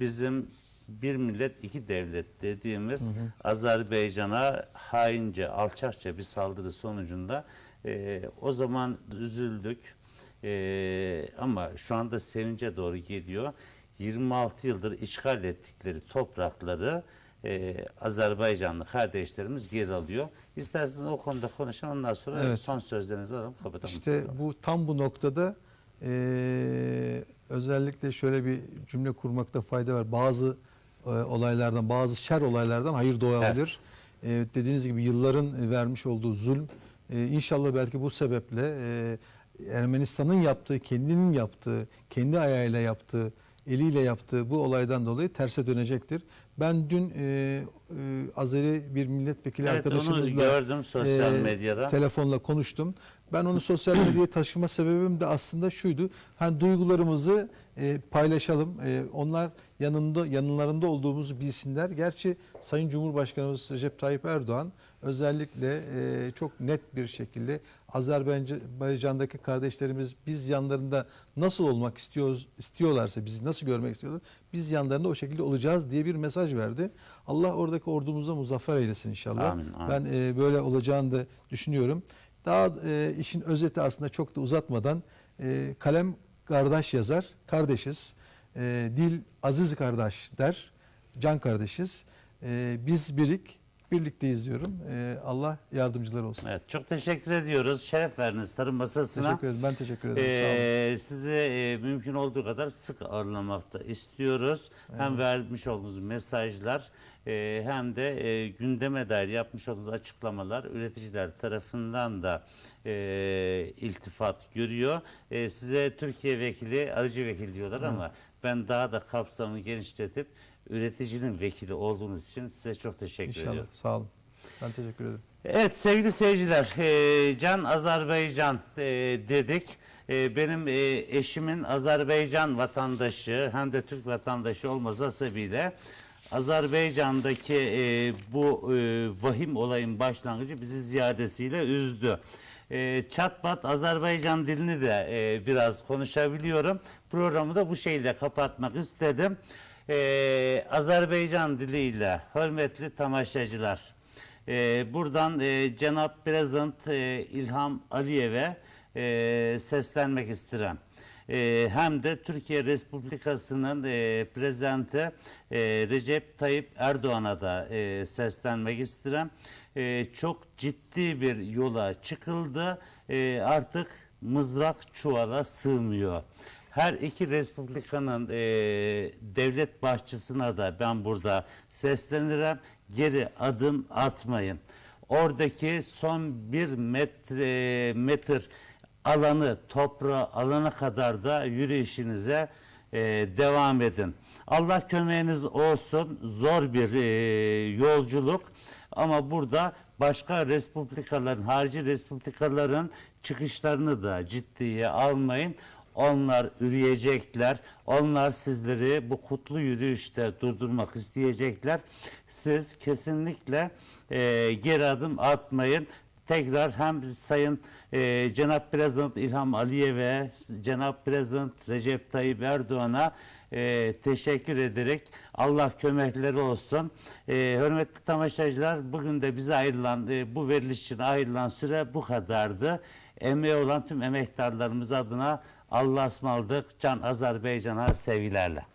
bizim bir millet iki devlet dediğimiz Azerbaycan'a haince, alçakça bir saldırı sonucunda e, o zaman üzüldük. E, ama şu anda sevince doğru gidiyor. 26 yıldır işgal ettikleri toprakları e, Azerbaycanlı kardeşlerimiz geri alıyor. İsterseniz o konuda konuşalım ondan sonra Evet. son sözlerinizi alalım kapatalım. İşte bu tam bu noktada eee, özellikle şöyle bir cümle kurmakta fayda var. Bazı e, olaylardan, bazı şer olaylardan hayır doğabilir. E, dediğiniz gibi yılların vermiş olduğu zulm e, inşallah belki bu sebeple e, Ermenistan'ın yaptığı, kendinin yaptığı, kendi ayağıyla yaptığı, eliyle yaptığı bu olaydan dolayı terse dönecektir. Ben dün e, e, Azeri bir milletvekili Evet, arkadaşımızla gördüm sosyal e, medyada. telefonla konuştum. Ben onu sosyal medyaya taşıma sebebim de aslında şuydu. Hani duygularımızı e, paylaşalım. E, onlar yanında yanlarında olduğumuzu bilsinler. Gerçi Sayın Cumhurbaşkanımız Recep Tayyip Erdoğan özellikle e, çok net bir şekilde Azerbaycan'daki kardeşlerimiz biz yanlarında nasıl olmak istiyoruz istiyorlarsa bizi nasıl görmek istiyorlar biz yanlarında o şekilde olacağız diye bir mesaj verdi. Allah oradaki ordumuza muzaffer eylesin inşallah. Amin, amin. Ben e, böyle olacağını da düşünüyorum. Daha e, işin özeti aslında çok da uzatmadan e, kalem kardeş yazar, kardeşiz. E, dil aziz kardeş der, can kardeşiz. E, biz birik, birlikteyiz diyorum. E, Allah yardımcılar olsun. Evet, çok teşekkür ediyoruz. Şeref verdiniz tarım masasına. Teşekkür ederim. Ben teşekkür ederim. Sağ olun. Ee, sizi e, mümkün olduğu kadar sık ağırlamakta istiyoruz. Hem vermiş olduğunuz mesajlar e, hem de e, gündeme dair yapmış olduğunuz açıklamalar üreticiler tarafından da e, iltifat görüyor. E, size Türkiye vekili, arıcı vekili diyorlar ama ben daha da kapsamını genişletip üreticinin vekili olduğunuz için size çok teşekkür İnşallah. ediyorum. Sağ olun. Ben teşekkür ederim. Evet sevgili seyirciler, e, Can Azerbaycan e, dedik. E, benim e, eşimin Azerbaycan vatandaşı hem de Türk vatandaşı olması hasebiyle Azerbaycan'daki e, bu e, vahim olayın başlangıcı bizi ziyadesiyle üzdü. E, çatpat Azerbaycan dilini de e, biraz konuşabiliyorum. Programı da bu şeyle kapatmak istedim. E, Azerbaycan diliyle hürmetli tamaşacılar. Ee, buradan e, Cenab Prezident e, İlham Aliyev'e e, seslenmek isterim. E, hem de Türkiye Respublikası'nın e, prezidenti e, Recep Tayyip Erdoğan'a da e, seslenmek isterim. E, çok ciddi bir yola çıkıldı. E, artık mızrak çuvala sığmıyor. Her iki respublikanın e, devlet başçısına da ben burada seslenirim. Geri adım atmayın. Oradaki son bir metre, metre alanı, toprağı alana kadar da yürüyüşünüze e, devam edin. Allah kömeğiniz olsun. Zor bir e, yolculuk. Ama burada başka respublikaların, harici respublikaların çıkışlarını da ciddiye almayın. Onlar üreyecekler. Onlar sizleri bu kutlu yürüyüşte durdurmak isteyecekler. Siz kesinlikle e, geri adım atmayın. Tekrar hem Sayın e, Cenab Prezident İlham Aliyev'e, Cenab Prezident Recep Tayyip Erdoğan'a e, teşekkür ederek Allah kömekleri olsun. E, hürmetli tamaşacılar bugün de bize ayrılan e, bu veriliş için ayrılan süre bu kadardı. Emeği olan tüm emektarlarımız adına Allah'a ısmarladık. Can Azerbaycan'a sevgilerle.